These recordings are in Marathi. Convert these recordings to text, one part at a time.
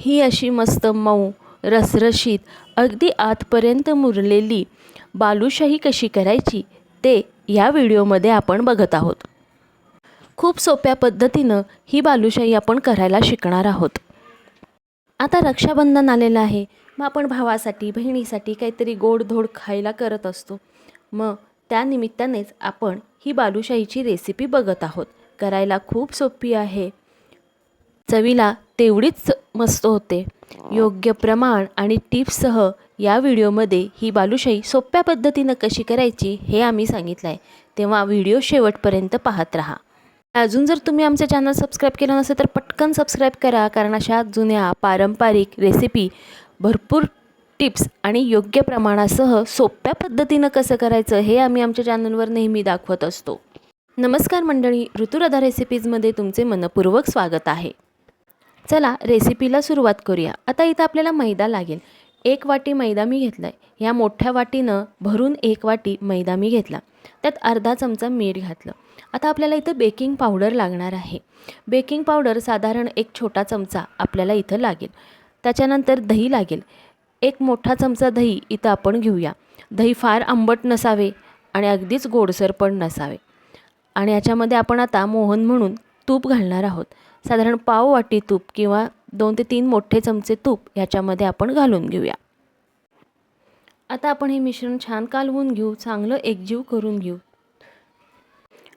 ही अशी मस्त मऊ रसरशीत अगदी आतपर्यंत मुरलेली बालुशाही कशी करायची ते या व्हिडिओमध्ये आपण बघत आहोत. खूप सोप्या पद्धतीनं ही बालुशाही आपण करायला शिकणार आहोत. आता रक्षाबंधन आलेलं आहे. मग आपण भावासाठी बहिणीसाठी काहीतरी गोडधोड खायला करत असतो. मग त्यानिमित्तानेच आपण ही बालुशाहीची रेसिपी बघत आहोत. करायला खूप सोपी आहे. चवीला तेवढीच मस्त होते. योग्य प्रमाण आणि टिप्ससह या व्हिडिओमध्ये ही बालुशाही सोप्या पद्धतीनं कशी करायची हे आम्ही सांगितलं आहे तेव्हा व्हिडिओ शेवटपर्यंत पाहत राहा. अजून जर तुम्ही आमचं चॅनल सबस्क्राईब केलं नसेल तर पटकन सबस्क्राईब करा कारण अशा जुन्या पारंपरिक रेसिपी भरपूर टिप्स आणि योग्य प्रमाणासह सोप्या पद्धतीनं कसं करायचं हे आम्ही आमच्या चॅनलवर नेहमी दाखवत असतो. नमस्कार मंडळी ऋतुराधा रेसिपीजमध्ये तुमचे मनपूर्वक स्वागत आहे. चला रेसिपीला सुरुवात करूया. आता इथं आपल्याला मैदा लागेल. एक वाटी मैदा मी घेतला आहे ह्या मोठ्या वाटीनं भरून एक वाटी मैदा मी घेतला. त्यात अर्धा चमचा मीठ घातलं. आता आपल्याला इथं बेकिंग पावडर लागणार आहे. बेकिंग पावडर साधारण एक छोटा चमचा आपल्याला इथं लागेल. त्याच्यानंतर दही लागेल. एक मोठा चमचा दही इथं आपण घेऊया. दही फार आंबट नसावे आणि अगदीच गोडसर पण नसावे. आणि याच्यामध्ये आपण आता मोहन म्हणून तूप घालणार आहोत. साधारण पाव वाटी तूप किंवा दोन ते तीन मोठे चमचे तूप ह्याच्यामध्ये आपण घालून घेऊया. आता आपण हे मिश्रण छान कालवून घेऊ चांगलं एकजीव करून घेऊ.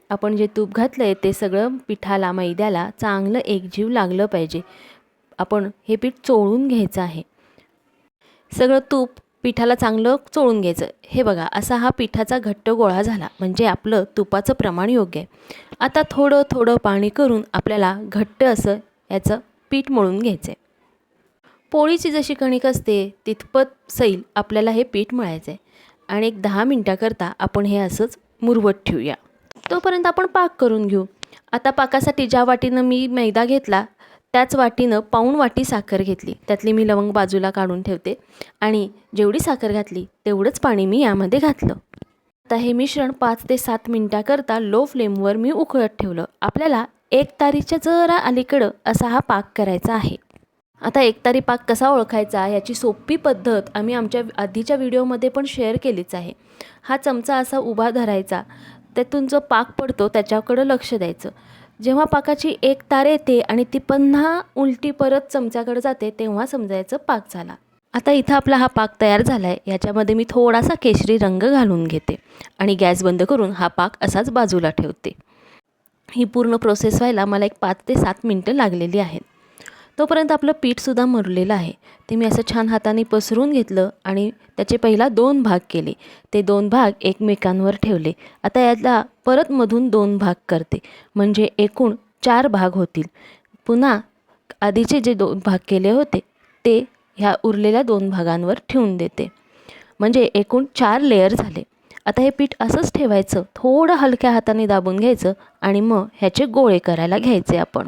आपण जे तूप घातलं आहे ते सगळं पिठाला मैद्याला चांगलं एकजीव लागलं पाहिजे. आपण हे पीठ चोळून घ्यायचं आहे. सगळं तूप पिठाला चांगलं चोळून घ्यायचं. हे बघा असा हा पिठाचा घट्ट गोळा झाला. म्हणजे आपलं तुपाचं प्रमाण योग्य आहे. आता थोडं थोडं पाणी करून आपल्याला घट्ट असं याचं पीठ मळून घ्यायचं आहे पोळीची जशी कणिक असते तितपत सैल आपल्याला हे पीठ मळायचं आहे आणि एक दहा मिनटाकरता आपण हे असंच मुरवत ठेवूया. तोपर्यंत आपण पाक करून घेऊ. आता पाकासाठी ज्या वाटीनं मी मैदा घेतला त्याच वाटीनं पाऊण वाटी साखर घेतली. त्यातली मी लवंग बाजूला काढून ठेवते आणि जेवढी साखर घातली तेवढंच पाणी मी यामध्ये घातलं. आता हे मिश्रण पाच ते सात मिनटाकरता लो फ्लेमवर मी उकळत ठेवलं. आपल्याला एक तारीच्या जरा अलीकडं असा हा पाक करायचा आहे. आता एकतारी पाक कसा ओळखायचा याची सोपी पद्धत आम्ही आमच्या आधीच्या व्हिडिओमध्ये पण शेअर केलीच आहे. हा चमचा असा उभा धरायचा. त्यातून जो पाक पडतो त्याच्याकडं लक्ष द्यायचं. जेव्हा पाकाची एक तार येते आणि ती पन्हा उलटी परत चमच्याकडे जाते तेव्हा समजायचं पाक झाला. आता इथं आपला हा पाक तयार झाला आहे याच्यामध्ये मी थोडासा केशरी रंग घालून घेते आणि गॅस बंद करून हा पाक असाच बाजूला ठेवते. ही पूर्ण प्रोसेस व्हायला मला एक पाच ते सात मिनटं लागलेली आहेत. तोपर्यंत आपलं पीठसुद्धा मुरलेलं आहे. ते मी असं छान हाताने पसरून घेतलं आणि त्याचे पहिला दोन भाग केले. ते दोन भाग एकमेकांवर ठेवले. आता यातला परत मधून दोन भाग करते. म्हणजे एकूण चार भाग होतील. पुन्हा आधीचे जे दोन भाग केले होते ते ह्या उरलेल्या दोन भागांवर ठेवून देते. म्हणजे एकूण चार लेअर झाले. आता हे पीठ असंच ठेवायचं. थोडं हलक्या हाताने दाबून घ्यायचं आणि मग ह्याचे गोळे करायला घ्यायचे आपण.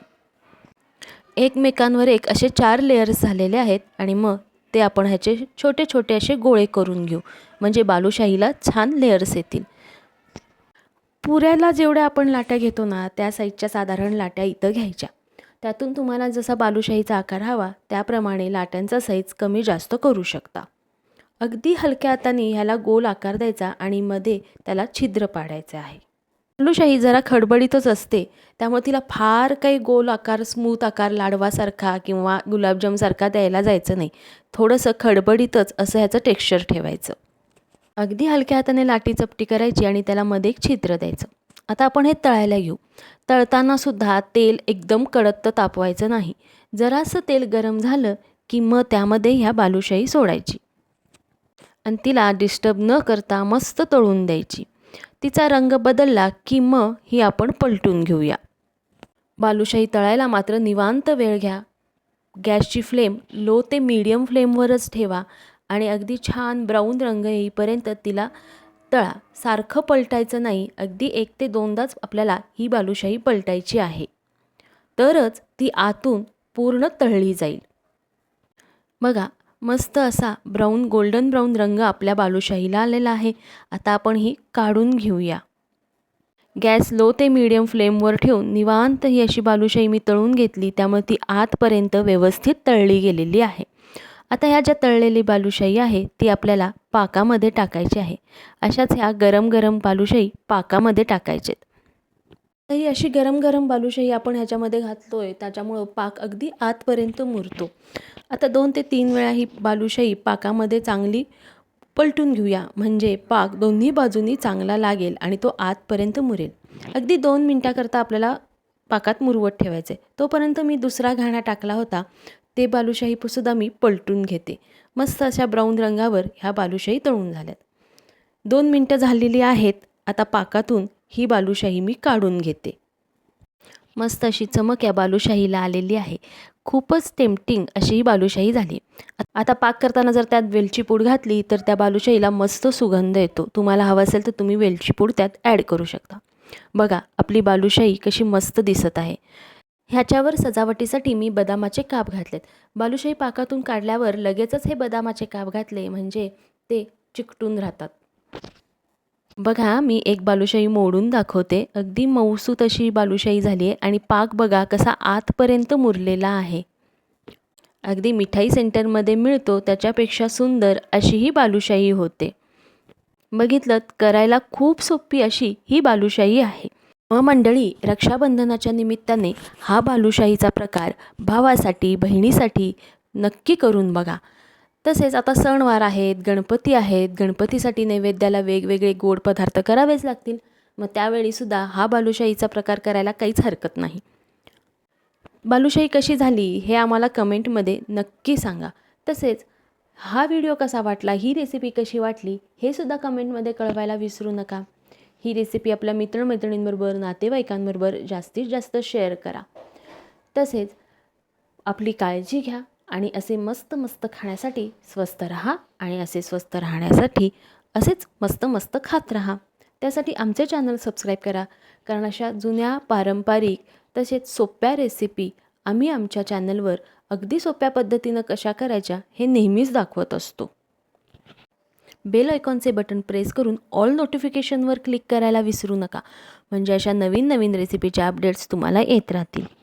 एकमेकांवर एक असे चार लेयर्स झालेले आहेत आणि मग ते आपण ह्याचे छोटे छोटे असे गोळे करून घेऊ. म्हणजे बालुशाहीला छान लेयर्स येतील. पुऱ्याला जेवढ्या आपण लाट्या घेतो ना त्या साईजच्या साधारण लाट्या इथं घ्यायच्या. त्यातून तुम्हाला जसा बालुशाहीचा आकार हवा त्याप्रमाणे लाट्यांचा साईज कमी जास्त करू शकता. अगदी हलक्या हाताने ह्याला गोल आकार द्यायचा आणि मध्ये त्याला छिद्र पाडायचे आहे. बालुशाही जरा खडबडीतच असते. त्यामुळे तिला फार काही गोल आकार स्मूथ आकार लाडवासारखा किंवा गुलाबजामसारखा द्यायला जायचं नाही. थोडंसं खडबडीतच असं ह्याचं टेक्स्चर ठेवायचं. अगदी हलक्या हाताने लाटी चपटी करायची आणि त्याला मध्ये एक छिद्र द्यायचं. आता आपण हे तळायला घेऊ. तळतानासुद्धा तेल एकदम कडक तापवायचं नाही. जरासं तेल गरम झालं की मग त्यामध्ये ह्या बालुशाही सोडायची. आणि तिला डिस्टर्ब न करता मस्त तळून द्यायची. तिचा रंग बदलला की मग ही आपण पलटून घेऊया. बालुशाही तळायला मात्र निवांत वेळ घ्या. गॅसची फ्लेम लो ते मीडियम फ्लेमवरच ठेवा आणि अगदी छान ब्राऊन रंग येईपर्यंत तिला तळा. सारखं पलटायचं नाही अगदी एक ते दोनदाच आपल्याला ही बालुशाही पलटायची आहे. तरच ती आतून पूर्ण तळली जाईल. बघा मस्त असा ब्राऊन गोल्डन ब्राऊन रंग आपल्या बालुशाहीला आलेला आहे. आता आपण ही काढून घेऊया. गॅस लो ते मीडियम फ्लेमवर ठेवून निवांत ही अशी बालुशाही मी तळून घेतली. त्यामुळे ती आतपर्यंत व्यवस्थित तळली गेलेली आहे. आता ह्या ज्या तळलेली बालुशाही आहे ती आपल्याला पाकामध्ये टाकायची आहे. अशाच ह्या गरम गरम बालुशाही पाकामध्ये टाकायचेत. तर ही अशी गरम गरम बालुशाही आपण ह्याच्यामध्ये घातलो आहे त्याच्यामुळं पाक अगदी आतपर्यंत मुरतो. आता दोन ते तीन वेळा ही बालुशाही पाकामध्ये चांगली पलटून घेऊया. म्हणजे पाक दोन्ही बाजूनी चांगला लागेल आणि तो आतपर्यंत मुरेल. अगदी दोन मिनटाकरता आपल्याला पाकात मुरवत ठेवायचे तोपर्यंत मी दुसरा घाणा टाकला होता. ते बालुशाही सुद्धा मी पलटून घेते. मस्त अशा ब्राऊन रंगावर ह्या बालुशाही तळून झाल्यात. दोन मिनटं झालेली आहेत. आता पाकातून ही बालुशाही मी काढून घेते. मस्त अशी चमक या बालुशाहीला आलेली आहे. खूपच टेम्पटिंग अशी ही बालुशाही झाली. आता पाक करताना जर त्यात वेलची पूड घातली तर त्या बालुशाहीला मस्त सुगंध येतो. तुम्हाला हवा असेल तर तुम्ही वेलची पूड त्यात ॲड करू शकता. बघा आपली बालुशाही कशी मस्त दिसत आहे. ह्याच्यावर सजावटीसाठी मी बदामाचे काप घातलेत. बालुशाही पाकातून काढल्यावर लगेचच हे बदामाचे काप घातले म्हणजे ते चिकटून राहतात. बघा मी एक बालुशाही मोडून दाखवते. अगदी मऊसूत अशी बालुशाही झाली आहे आणि पाक बघा कसा आतपर्यंत मुरलेला आहे. अगदी मिठाई सेंटरमध्ये मिळतो त्याच्यापेक्षा सुंदर अशी ही बालुशाही होते. बघितलं करायला खूप सोपी अशी ही बालुशाही आहे. मग मंडळी रक्षाबंधनाच्या निमित्ताने हा बालुशाहीचा प्रकार भावासाठी बहिणीसाठी नक्की करून बघा. तसेच आता सणवार आहेत गणपती आहेत गणपतीसाठी नैवेद्याला वेगवेगळे गोड पदार्थ करावेच लागतील. मग त्यावेळीसुद्धा हा बालुशाहीचा प्रकार करायला काहीच हरकत नाही. बालुशाही कशी झाली हे आम्हाला कमेंटमध्ये नक्की सांगा. तसेच हा व्हिडिओ कसा वाटला ही रेसिपी कशी वाटली हे सुद्धा कमेंटमध्ये कळवायला विसरू नका. ही रेसिपी आपल्या मित्रमैत्रिणींबरोबर नातेवाईकांबरोबर जास्तीत जास्त शेअर करा. तसेच आपली काळजी घ्या. आणि असे मस्त मस्त खाण्यासाठी स्वस्त राहा आणि असे स्वस्त राहण्यासाठी असेच मस्त मस्त खात राहा. त्यासाठी आमचे चॅनल सबस्क्राईब करा कारण अशा जुन्या पारंपरिक तसेच सोप्या रेसिपी आम्ही आमच्या चॅनलवर अगदी सोप्या पद्धतीनं कशा करायच्या हे नेहमीच दाखवत असतो. बेल आयकॉनचे बटन प्रेस करून ऑल नोटिफिकेशनवर क्लिक करायला विसरू नका. म्हणजे अशा नवीन नवीन रेसिपीच्या अपडेट्स तुम्हाला येत राहतील.